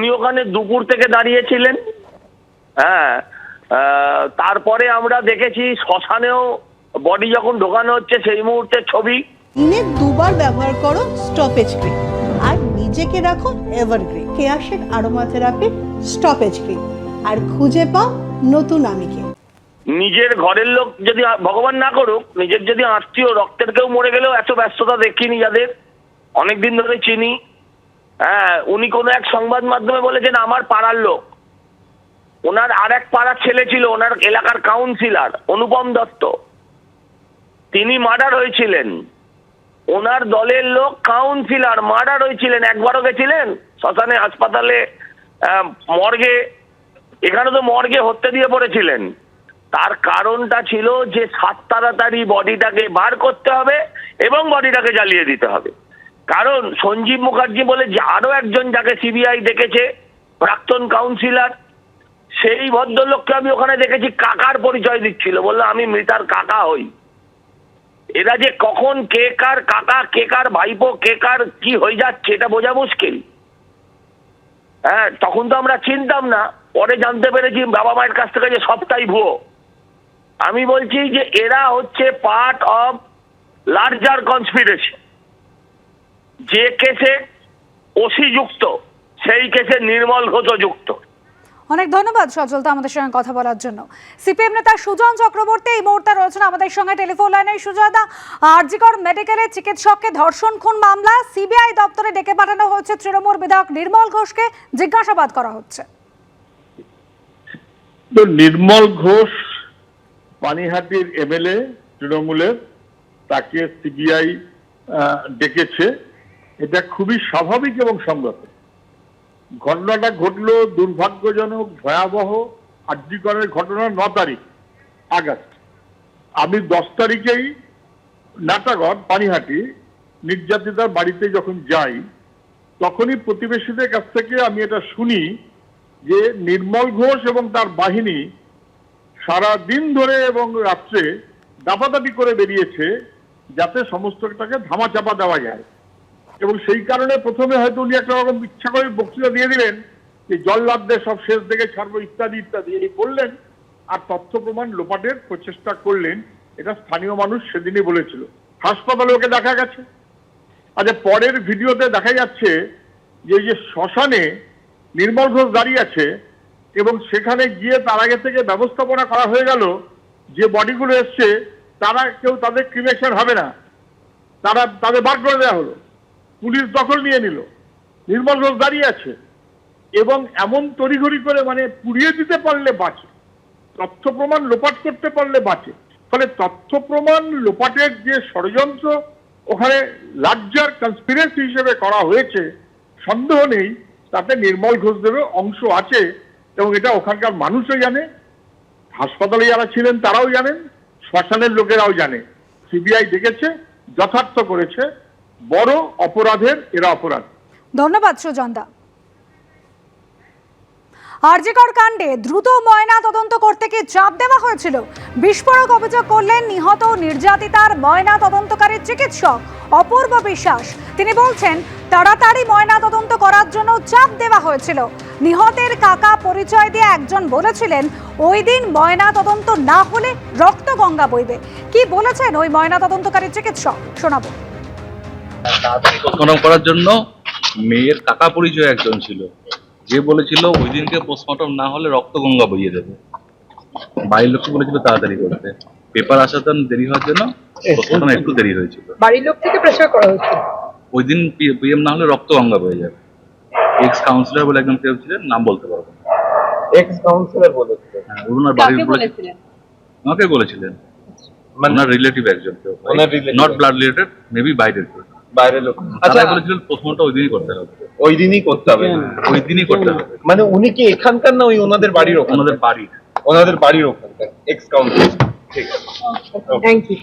উনি ওখানে দুপুর থেকে দাঁড়িয়েছিলেন। হ্যাঁ তারপরে আমরা দেখেছি শ্মশানেও বডি যখন ঢোকানো হচ্ছে সেই মুহূর্তের ছবি। দিনে দুবার ব্যবহার করো স্টপেজ ক্রিম আর নিজেকে রাখো evergreen কেয়াশেড aroma therapy stop age cream আর খুঁজে পাও নতুন আমিকে। নিজের ঘরের লোক যদি ভগবান না করুক নিজের যদি আত্মীয় রক্তের কেউ মরে গেলেও এত ব্যস্ততা দেখিনি যাদের। অনেকদিন ধরে চিনি। হ্যাঁ উনি কোনো এক সংবাদ মাধ্যমে বলেছেন আমার পাড়ার লোক। ওনার আর এক পাড়ার ছেলে ছিল, ওনার এলাকার কাউন্সিলর অনুপম দত্ত। তিনি মার্ডার হয়েছিলেন। ওনার দলের লোক কাউন্সিলর মার্ডার হয়েছিলেন। একবারও গেছিলেন শ্মশানে হাসপাতালে মর্গে। এখানে তো মর্গে হত্যা দিয়ে পড়েছিলেন। তার কারণটা ছিল যে সাত তাড়াতাড়ি বডিটাকে বার করতে হবে এবং বডিটাকে জ্বালিয়ে দিতে হবে। কারণ সঞ্জীব মুখার্জি বলে যে আরও একজন যাকে সিবিআই দেখেছে, প্রাক্তন কাউন্সিলর সেই ভদ্রলোককে আমি ওখানে দেখেছি, কাকার পরিচয় দিচ্ছিল। বলল, আমি মৃতার কাকা হই। এরা যে কখন কে কার কাকা, কে কার ভাইপো, কে কার কি হয়ে যাচ্ছে, এটা বোঝা মুশকিল। হ্যাঁ তখন তো আমরা চিনতাম না। পরে জানতে পেরেছি বাবা মায়ের কাছ থেকে যে সবটাই ভুয়ো। আমি বলছি যে এরা হচ্ছে পার্ট অফ লার্জার কনস্পিরেসি যে কেসে ওসি যুক্ত সেই কেসে নির্মল ঘোষ যুক্ত। অনেক ধন্যবাদ সজলতা আমাদের সঙ্গে কথা বলার জন্য। সিপিএম নেতা সুজন চক্রবর্তী এই মুহূর্তে রয়েছেন আমাদের সঙ্গে। টেলিফোন লাইনে সুজয়দা আরজিকর মেডিকেলে চিকিৎসককে ধর্ষণ খুন মামলা সিবিআই দপ্তরে ডেকে পাঠানো হয়েছে তৃণমূল বিধায়ক নির্মল ঘোষকে। জিজ্ঞাসাবাদ করা হচ্ছে। তো নির্মল ঘোষ পানিহাটির এমএলএ তৃণমূলের তাকে সিবিআই ডেকেছে। এটা খুবই স্বাভাবিক এবং সংগত। ঘটনাটা ঘটলো দুর্ভাগ্যজনক, ভয়াবহ, আর্যিকরের ঘটনা ন তারিখ, আগস্ট। আমি দশ তারিখেই নাটাগড়, পানিহাটি নির্যাতিতার বাড়িতে যখন যাই, তখনই প্রতিবেশীদের কাছ থেকে আমি এটা শুনি যে নির্মল ঘোষ এবং তার বাহিনী সারা দিন ধরে এবং রাত্রে দাপাদাপি করে বেরিয়েছে যাতে সমস্তটাকে ধামাচাপা দেওয়া যায়। এবং সেই কারণে প্রথমে হয়তো উনি একটা রকম ইচ্ছা করে বক্তৃতা দিয়ে দিলেন যে জল্লাদদের সব শেষ দিকে ছাড়বো ইত্যাদি ইত্যাদি। এই বললেন, আর তথ্য প্রমাণ লোপাটের প্রচেষ্টা করলেন। এটা স্থানীয় মানুষ সেদিনই বলেছিল। হাসপাতালে ওকে দেখা গেছে। আচ্ছা পরের ভিডিওতে দেখা যাচ্ছে যে যে শ্মশানে নির্মল ঘোষ দাঁড়িয়ে আছে এবং সেখানে গিয়ে তার আগে থেকে ব্যবস্থাপনা করা হয়ে গেল যে বডিগুলো এসছে, তারা কেউ তাদের ক্রিমেশন হবে না। তারা, তাদের বার করে দেওয়া হলো। পুলিশ দখল নিয়ে নিল। নির্মল ঘোষ দাঁড়িয়ে আছে এবং এমন তড়িঘড়ি করে মানে পুড়িয়ে দিতে পারলে বাঁচে। তথ্য প্রমাণ লোপাট করতে পারলে বাঁচে। ফলে তথ্য প্রমাণ লোপাটের যে ষড়যন্ত্র, ওখানে লার্জার কনস্পিরেসি হিসেবে করা হয়েছে, সন্দেহ নেই, তাতে নির্মল ঘোষদেরও অংশ আছে এবং এটা ওখানকার মানুষও জানে, হাসপাতালে যারা ছিলেন তারাও জানেন, শ্মশানের লোকেরাও জানে। সিবিআই দেখেছে, যথার্থ করেছে বড় অপরাধের, এরা অপরাধ। ধন্যবাদ সুজনদা। আরজিকর কাণ্ডে দ্রুত ময়না তদন্ত করতে কি চাপ দেওয়া হয়েছিল? বিস্ফোরক অভিযোগ করলেন নিহত নির্যাতিতার ময়না তদন্তকারী চিকিৎসক অপূর্ব বিশ্বাস। তিনি বলছেন, তাড়াতাড়ি ময়না তদন্ত করার জন্য চাপ দেওয়া হয়েছিল। নিহতের কাকা পরিচয় দিয়ে একজন বলেছিলেন, ওই দিন ময়না তদন্ত না হলে রক্ত গঙ্গা বইবে। কি বলেছেন ওই ময়না তদন্তকারী চিকিৎসক? শোনাবো। পোস্টমর্টম করার জন্য মেয়ের কাকা পরিচয় একজন ছিল। যে বলেছিল ওই দিনকে পোস্টমর্টম না হলে রক্ত গঙ্গা বইয়ে দেবে। বাড়ির লোককে বলেছিল তাড়াতাড়ি করতে। পেপার আসাতে দেরি হওয়ার জন্য পোস্টমর্টম একটু দেরি হয়েছিল। বাড়ির লোক থেকে প্রেসার করা হচ্ছে ওই দিন পিএম না হলে রক্ত গঙ্গা বয়ে যাবে। এক্স কাউন্সিলর বলে একজন কেউ ছিলেন নাম বলতে পারব না। এক্স কাউন্সিলর বলেছিলেন? হ্যাঁ ওনার বাড়ির বলেছিলেন? আমাকে বলেছিলেন। মানে ওনার রিলেটিভ একজন। কেউ নট ব্লাড রিলেটেড মেবি বাইরের কেউ বাইরের লোক। আচ্ছা বলেছিলেন প্রথমটা ওই দিনই করতে হবে। ওই দিনই করতে হবে। ওই দিনই করতে হবে। মানে উনি কি এখানকার না ওই ওনাদের বাড়ির ওনাদের বাড়ির। ওনাদের বাড়ির ওখানকার এক্স কাউন্সিলর ঠিক আছে। Thank you